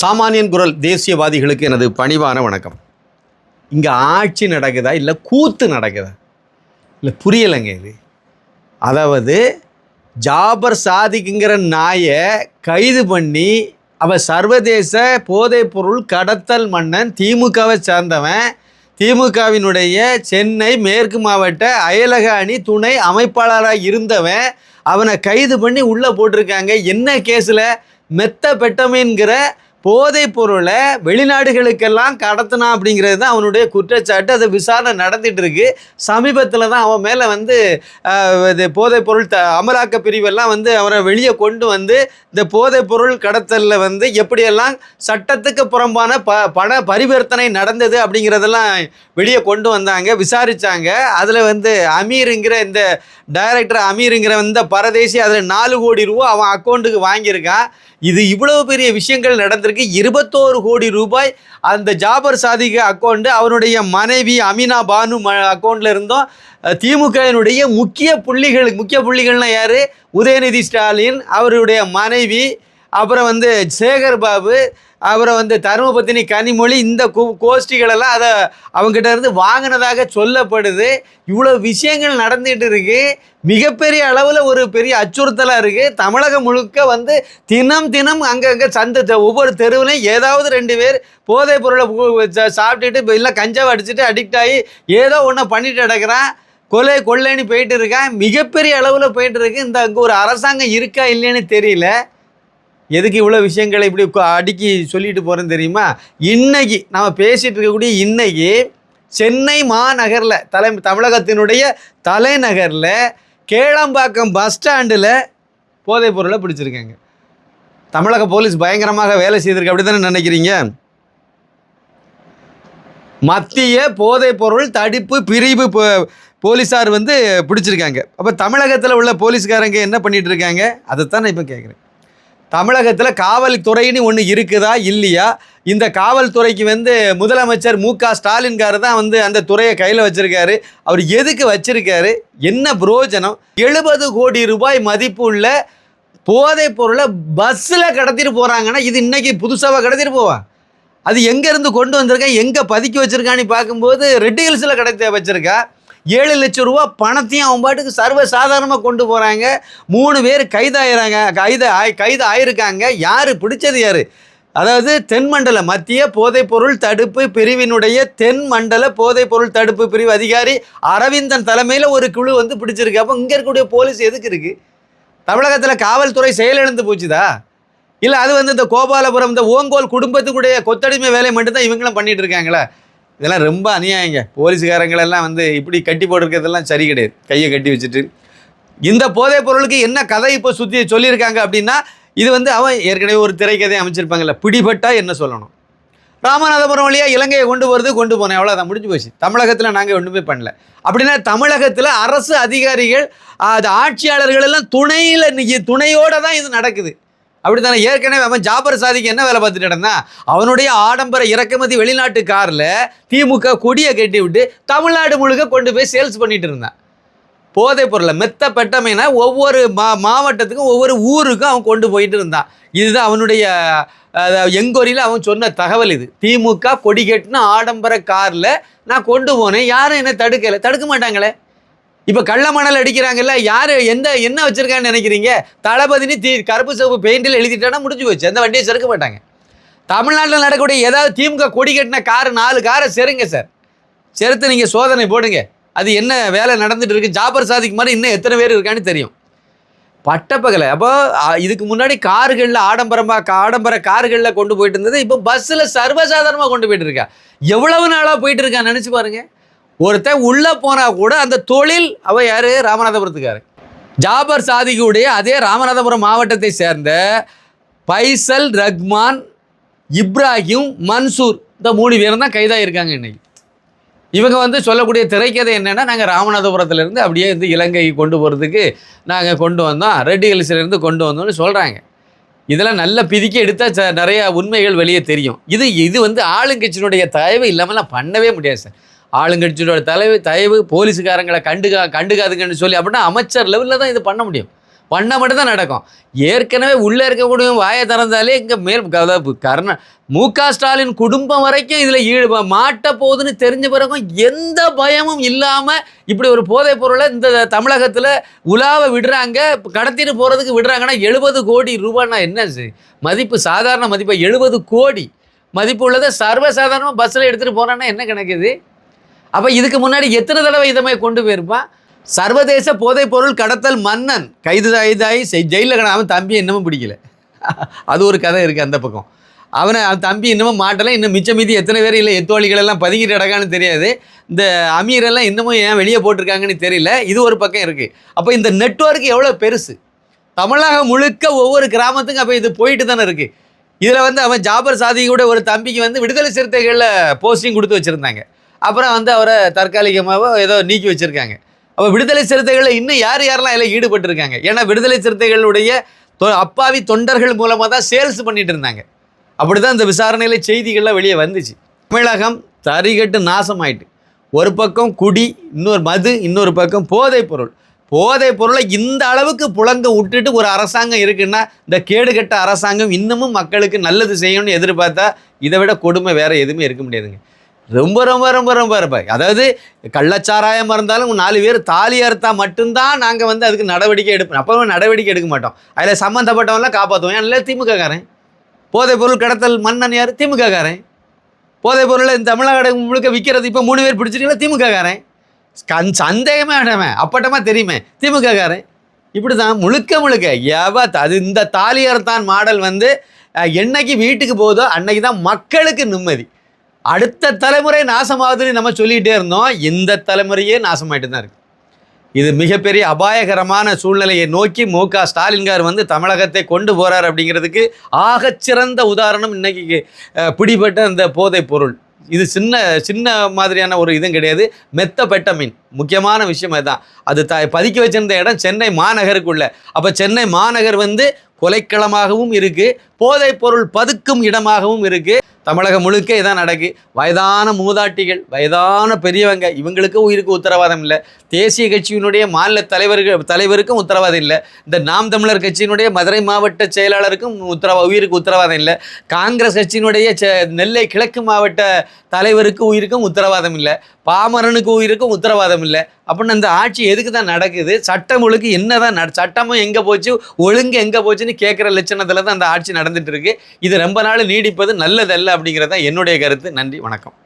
சாமானியன் குரல் தேசியவாதிகளுக்கு எனது பணிவான வணக்கம். இங்கே ஆட்சி நடக்குதா இல்லை கூத்து நடக்குதா? இல்லை புரியலைங்க இது. அதாவது ஜாபர் சாதிக்குங்கிற நாயை கைது பண்ணி அவள் சர்வதேச போதைப்பொருள் கடத்தல் மன்னன் திமுகவை சேர்ந்தவன் திமுகவினுடைய சென்னை மேற்கு மாவட்ட அயலக அணி துணை அமைப்பாளராக இருந்தவன் அவனை கைது பண்ணி உள்ளே போட்டிருக்காங்க. என்ன கேஸில்? மெத்த பெட்டமைங்கிற போதைப் பொருளை வெளிநாடுகளுக்கெல்லாம் கடத்தினான் அப்படிங்கிறது தான் அவனுடைய குற்றச்சாட்டு. அது விசாரணை நடந்துட்டு இருக்கு சமீபத்தில் தான் அவன் மேலே வந்து இது போதைப் பொருள் த அமலாக்க பிரிவெல்லாம் வந்து அவரை வெளியே கொண்டு வந்து இந்த போதைப் பொருள் கடத்தலில் வந்து எப்படியெல்லாம் சட்டத்துக்கு புறம்பான ப பண பரிவர்த்தனை நடந்தது அப்படிங்கிறதெல்லாம் வெளியே கொண்டு வந்தாங்க விசாரித்தாங்க அதில் வந்து அமீருங்கிற இந்த டைரக்டர் அமீருங்கிற இந்த பரதேசி அதில் நாலு கோடி ரூபா அவன் அக்கௌண்ட்டுக்கு வாங்கியிருக்கான் இது இவ்வளோ பெரிய விஷயங்கள் நடந்திருக்கு. இருபத்தோரு கோடி ரூபாய் அந்த ஜாபர் சாதிக அக்கௌண்ட்டு அவருடைய மனைவி அமினா பானு ம அக்கௌண்ட்டில் இருந்தும். திமுகவினுடைய முக்கிய புள்ளிகள் முக்கிய புள்ளிகள்னால் யார்? உதயநிதி ஸ்டாலின் அவருடைய மனைவி அப்புறம் வந்து சேகர் பாபு அப்புறம் வந்து தருமபத்தினி கனிமொழி இந்த கோஷ்டிகளெல்லாம் அதை அவங்ககிட்ட இருந்து வாங்கினதாக சொல்லப்படுது. இவ்வளோ விஷயங்கள் நடந்துகிட்டு இருக்கு. மிகப்பெரிய அளவில் ஒரு பெரிய அச்சுறுத்தலாக இருக்குது தமிழகம் முழுக்க வந்து தினம் தினம் அங்கங்கே சந்த ஒவ்வொரு தெருவிலையும் ஏதாவது ரெண்டு பேர் போதைப் பொருளை சாப்பிட்டுட்டு இப்போ இல்லை கஞ்சாவை அடிச்சுட்டு அடிக்ட் ஆகி ஏதோ ஒன்று பண்ணிட்டு கிடக்குறான் கொலை கொள்ளைன்னு போயிட்டு இருக்கான். மிகப்பெரிய அளவில் போயிட்டு இருக்கு. இந்த அங்கே ஒரு அரசாங்கம் இருக்கா இல்லைன்னு தெரியல. எதுக்கு இவ்வளோ விஷயங்களை இப்படி அடுக்கி சொல்லிட்டு போகிறேன்னு தெரியுமா? இன்னைக்கு நம்ம பேசிகிட்டு இருக்கக்கூடிய இன்னைக்கு சென்னை மாநகரில் தலை தமிழகத்தினுடைய தலைநகரில் கேளம்பாக்கம் பஸ் ஸ்டாண்டில் போதைப் பொருளை பிடிச்சிருக்காங்க. தமிழக போலீஸ் பயங்கரமாக வேலை செய்திருக்கு அப்படி தானே நினைக்கிறீங்க? மத்திய போதைப் பொருள் தடுப்பு பிரிவு போ- போலீஸார் வந்து பிடிச்சிருக்காங்க. அப்போ தமிழகத்தில் உள்ள போலீஸ்காரங்க என்ன பண்ணிகிட்டு இருக்காங்க? அதைத்தான் நான் இப்போ கேட்குறேன் தமிழகத்தில் காவல்துறைன்னு ஒன்று இருக்குதா இல்லையா? இந்த காவல்துறைக்கு வந்து முதலமைச்சர் மு க ஸ்டாலின்கார் தான் வந்து அந்த துறையை கையில் வச்சுருக்காரு. அவர் எதுக்கு வச்சிருக்காரு? என்ன பிரயோஜனம் எழுபது கோடி ரூபாய் மதிப்பு உள்ள போதைப் பொருளை பஸ்ஸில் கடத்திட்டு போகிறாங்கன்னா இது இன்றைக்கி புதுசாக கடத்திட்டு போவான் அது எங்கேருந்து கொண்டு வந்திருக்கேன் எங்கே பதுக்கி வச்சுருக்கான்னு பார்க்கும்போது ரெட் ஹில்ஸில் கடத்தி ஏழு லட்சம் ரூபா பணத்தையும் அவன் பாட்டுக்கு சர்வ சாதாரணமாக கொண்டு போகிறாங்க மூணு பேர் கைதாயிறாங்க. கைது ஆய் கைது ஆயிருக்காங்க. யார்? பிடிச்சது யார்? அதாவது தென்மண்டல மத்திய போதைப்பொருள் தடுப்பு பிரிவினுடைய தென் மண்டல போதைப்பொருள் தடுப்பு பிரிவு அதிகாரி அரவிந்தன் தலைமையில் ஒரு குழு வந்து பிடிச்சிருக்கு. அப்போ இங்கே இருக்கக்கூடிய போலீஸ் எதுக்கு இருக்குது தமிழகத்தில் காவல்துறை செயலிழந்து போச்சுதா? இல்லை அது வந்து இந்த கோபாலபுரம் இந்த ஓங்கோல் குடும்பத்துக்குடைய கொத்தடிமை வேலை மட்டும்தான் இவங்களும் பண்ணிட்டு இருக்காங்களா? இதெல்லாம் ரொம்ப அநியாயங்க. போலீஸ்காரங்களெல்லாம் வந்து இப்படி கட்டி போட்டிருக்கிறதெல்லாம் சரி கிடையாது. கையை கட்டி வச்சுட்டு. இந்த போதைப் பொருளுக்கு என்ன கதை இப்போ சுற்றி சொல்லியிருக்காங்க அப்படின்னா இது வந்து அவன் ஏற்கனவே ஒரு திரைக்கதை அமைச்சிருப்பாங்கல்ல பிடிபட்டா என்ன சொல்லணும். ராமநாதபுரம் வழியாக இலங்கையை கொண்டு போகிறது கொண்டு போனேன். அவ்வளோதான் முடிஞ்சு போச்சு. தமிழகத்தில் நாங்கள் ஒன்றுமே பண்ணல. அப்படின்னா தமிழகத்தில் அரசு அதிகாரிகள் அது ஆட்சியாளர்கள் எல்லாம் துணையில் இன்னைக்கு துணையோடு தான் இது நடக்குது. அப்படித்தானே? ஏற்கனவே அவன் ஜாபர் சாதிக்கு என்ன வேலை பார்த்துட்டு நடந்தான் அவனுடைய ஆடம்பர இறக்குமதி வெளிநாட்டு காரில் திமுக கொடியை கட்டி விட்டு தமிழ்நாடு முழுக்க கொண்டு போய் சேல்ஸ் பண்ணிட்டு இருந்தான் போதைப் பொருளை மெத்த பெட்டமைனா ஒவ்வொரு மா மாவட்டத்துக்கும் ஒவ்வொரு ஊருக்கும் அவன் கொண்டு போயிட்டு இருந்தான் இதுதான் அவனுடைய எங்கொரியில் அவன் சொன்ன தகவல் இது. திமுக கொடி கட்டின ஆடம்பர காரில் நான் கொண்டு போனேன். யாரும் என்ன தடுக்கலை. தடுக்க மாட்டாங்களே? இப்போ கள்ள மணல் அடிக்கிறாங்கல்ல யார் எந்த என்ன வச்சுருக்கான்னு நினைக்கிறீங்க? தளபதினு தீ கருப்பு சிவப்பு பெயிண்டில் எழுதிட்டானா முடிஞ்சு போச்சு. எந்த வண்டியை செருக்க மாட்டாங்க. தமிழ்நாட்டில் நடக்கக்கூடிய ஏதாவது திமுக கொடி கட்டின காரு நாலு காரை செருங்க சார். செருத்து நீங்கள் சோதனை போடுங்க. அது என்ன வேலை நடந்துட்டு இருக்கு? ஜாபர் சாதிக்கு மாதிரி இன்னும் எத்தனை பேர் இருக்கான்னு தெரியும். பட்டப்பகலை. அப்போ இதுக்கு முன்னாடி கார்களில் ஆடம்பரமாக ஆடம்பர கார்களில் கொண்டு போயிட்டு இருந்தது இப்போ பஸ்ஸில் சர்வசாதாரணமாக கொண்டு போயிட்டு இருக்கா? எவ்வளவு நாளாக போயிட்டு இருக்கா? நினச்சி பாருங்கள் ஒருத்தன் உள்ளே போனால் கூட அந்த தொழில் அவ யார்? ராமநாதபுரத்துக்காரு ஜாபர் சாதிக்குடைய அதே ராமநாதபுரம் மாவட்டத்தை சேர்ந்த பைசல் ரஹ்மான் இப்ராஹிம் மன்சூர் இந்த மூணு பேரும் தான் கைதாகிருக்காங்க இன்றைக்கி இவங்க வந்து சொல்லக்கூடிய திரைக்கதை என்னென்னா நாங்கள் ராமநாதபுரத்துலேருந்து அப்படியே வந்து இலங்கைக்கு கொண்டு போகிறதுக்கு நாங்கள் கொண்டு வந்தோம். ரெட் ஹில்ஸ்லேருந்து கொண்டு வந்தோம்னு சொல்கிறாங்க இதெல்லாம் நல்ல பிதிக்க எடுத்தால் ச நிறையா உண்மைகள் வெளியே தெரியும். இது இது வந்து ஆளுங்கட்சியினுடைய தயவு இல்லாமல் பண்ணவே முடியாது சார். ஆளுங்கட்சியோட தலைவு தயவு போலீஸுக்காரங்களை கண்டுகா கண்டுக்காதுங்கன்னு சொல்லி அப்படின்னா அமைச்சர் லெவலில் தான் இது பண்ண முடியும். பண்ண மட்டும் தான் நடக்கும். ஏற்கனவே உள்ளே இருக்கக்கூடிய வாயை திறந்தாலே இங்கே மேல் அதாவது கர்ண மு க ஸ்டாலின் குடும்பம் வரைக்கும் இதில் ஈடு மாட்ட போகுதுன்னு தெரிஞ்ச பிறகும் எந்த பயமும் இல்லாமல் இப்படி ஒரு போதைப் பொருளை இந்த தமிழகத்தில் உலாவை விடுறாங்க கடத்திட்டு போகிறதுக்கு விடுறாங்கன்னா எழுபது கோடி ரூபான்னா என்ன இது? மதிப்பு சாதாரண மதிப்பு எழுபது கோடி. மதிப்பு உள்ளதை சர்வசாதாரணமாக பஸ்ஸில் எடுத்துகிட்டு போனான்னா என்ன கணக்குது அப்போ இதுக்கு முன்னாடி எத்தனை தடவை இதை மாதிரி கொண்டு போயிருப்பான் சர்வதேச போதைப் பொருள் கடத்தல் மன்னன். கைது கைதாகி ஜெயிலில் கிடாமல் அவன் தம்பி இன்னமும் பிடிக்கல. அது ஒரு கதை இருக்குது அந்த பக்கம். அவனை அவன் தம்பி இன்னமும் மாட்டலை. இன்னும் மிச்சம் மீதி எத்தனை பேர் இல்லை எத்தோழிகள் எல்லாம் பதுங்கிட்டு கிடக்கான்னு தெரியாது. இந்த அமீரெல்லாம் இன்னமும் ஏன் வெளியே போட்டிருக்காங்கன்னு தெரியல. இது ஒரு பக்கம் இருக்குது அப்போ இந்த நெட்ஒர்க் எவ்வளோ பெருசு. தமிழகம் முழுக்க ஒவ்வொரு கிராமத்துக்கும் அப்போ இது போயிட்டு தானே இருக்குது இதில் வந்து அவன் ஜாபர் சாதி கூட ஒரு தம்பிக்கு வந்து விடுதலை சிறுத்தைகளில் போஸ்டிங் கொடுத்து வச்சுருந்தாங்க. அப்புறம் வந்து அவரை தற்காலிகமாக ஏதோ நீக்கி வச்சுருக்காங்க. அப்போ விடுதலை சிறுத்தைகளில் இன்னும் யார் யாரெல்லாம் அதில் ஈடுபட்டிருக்காங்க? ஏன்னா விடுதலை சிறுத்தைகளுடைய தொ- அப்பாவி தொண்டர்கள் மூலமாக தான் சேல்ஸ் பண்ணிட்டு இருந்தாங்க. அப்படி தான் இந்த விசாரணையில் செய்திகள்லாம் வெளியே வந்துச்சு. தமிழகம் தறிகட்டு நாசமாயிட்டு. ஒரு பக்கம் குடி இன்னொரு மது இன்னொரு பக்கம் போதைப் பொருள். போதைப் பொருளை இந்த அளவுக்கு புழங்க விட்டுட்டு ஒரு அரசாங்கம் இருக்குன்னா இந்த கேடுகட்ட அரசாங்கம் இன்னமும் மக்களுக்கு நல்லது செய்யணும்னு எதிர்பார்த்தா இதை விட கொடுமை வேறு எதுவுமே இருக்க முடியாதுங்க. ரொம்ப ரொம்ப ரொம்ப ரொம்ப ரொம்ப. அதாவது கள்ளச்சாராயம் இருந்தாலும் நாலு பேர் தாலி அறுத்தா மட்டும்தான் நாங்கள் வந்து அதுக்கு நடவடிக்கை எடுப்போம். அப்போ நடவடிக்கை எடுக்க மாட்டோம். அதில் சம்மந்தப்பட்டவங்களாம் காப்பாற்றுவோம் ஏன்னா திமுககாரன். போதைப் பொருள் கடத்தல் மன்னன் யார்? திமுககாரன். போதைப் பொருளை இந்த தமிழ்நாடு முழுக்க விற்கிறது இப்போ மூணு பேர் பிடிச்சிருக்கீங்களா? திமுககாரன். கண் சந்தேகமே வேண்டாமே. அப்பட்டமாக தெரியுமே. திமுககாரன். இப்படி தான் முழுக்க முழுக்க எவ அது இந்த தாலியர்தான் மாடல் வந்து என்னைக்கு வீட்டுக்கு போகுதோ அன்னைக்கு தான் மக்களுக்கு நிம்மதி. அடுத்த தலைமுறை நாசமாகுதுன்னு நம்ம சொல்லிகிட்டே இருந்தோம். இந்த தலைமுறையே நாசமாயிட்டு தான் இருக்குது இது மிகப்பெரிய அபாயகரமான சூழ்நிலையை நோக்கி மு க ஸ்டாலின்கார் வந்து தமிழகத்தை கொண்டு போகிறார் அப்படிங்கிறதுக்கு ஆகச்சிறந்த உதாரணம் இன்னைக்கு பிடிபட்ட அந்த போதைப் பொருள். இது சின்ன சின்ன மாதிரியான ஒரு இதுவும் கிடையாது. மெத்த பெட்டமின் முக்கியமான விஷயம் அதுதான். அது த பதுக்கி வச்சிருந்த இடம் சென்னை மாநகருக்குள்ள. அப்போ சென்னை மாநகர் வந்து கொலைக்களமாகவும் இருக்குது போதைப் பொருள் பதுக்கும் இடமாகவும் இருக்குது தமிழகம் முழுக்க இதான் நடக்கு. வயதான மூதாட்டிகள் வயதான பெரியவங்க இவங்களுக்கு உயிருக்கு உத்தரவாதம் இல்லை. தேசிய கட்சியினுடைய மாநில தலைவர்கள் தலைவருக்கும் உத்தரவாதம் இல்லை. இந்த நாம் தமிழர் கட்சியினுடைய மதுரை மாவட்ட செயலாளருக்கும் உத்தரவா உயிருக்கு உத்தரவாதம் இல்லை. காங்கிரஸ் கட்சியினுடைய செ- நெல்லை கிழக்கு மாவட்ட தலைவருக்கு உயிருக்கும் உத்தரவாதம் இல்லை. பாமரனுக்கு உயிருக்கும் உத்தரவாதம் இல்லை. அப்படின்னு அந்த ஆட்சி எதுக்கு தான் நடக்குது? சட்டம் ஒழுங்கு என்ன தான் நட சட்டமும் எங்கே போச்சு? ஒழுங்கு எங்கே போச்சுன்னு கேட்குற லட்சணத்தில் தான் அந்த ஆட்சி நடந்துட்டு இருக்கு. இது ரொம்ப நாள் நீடிப்பது நல்லதல்ல. அப்படிங்கிறது தான் என்னுடைய கருத்து. நன்றி வணக்கம்.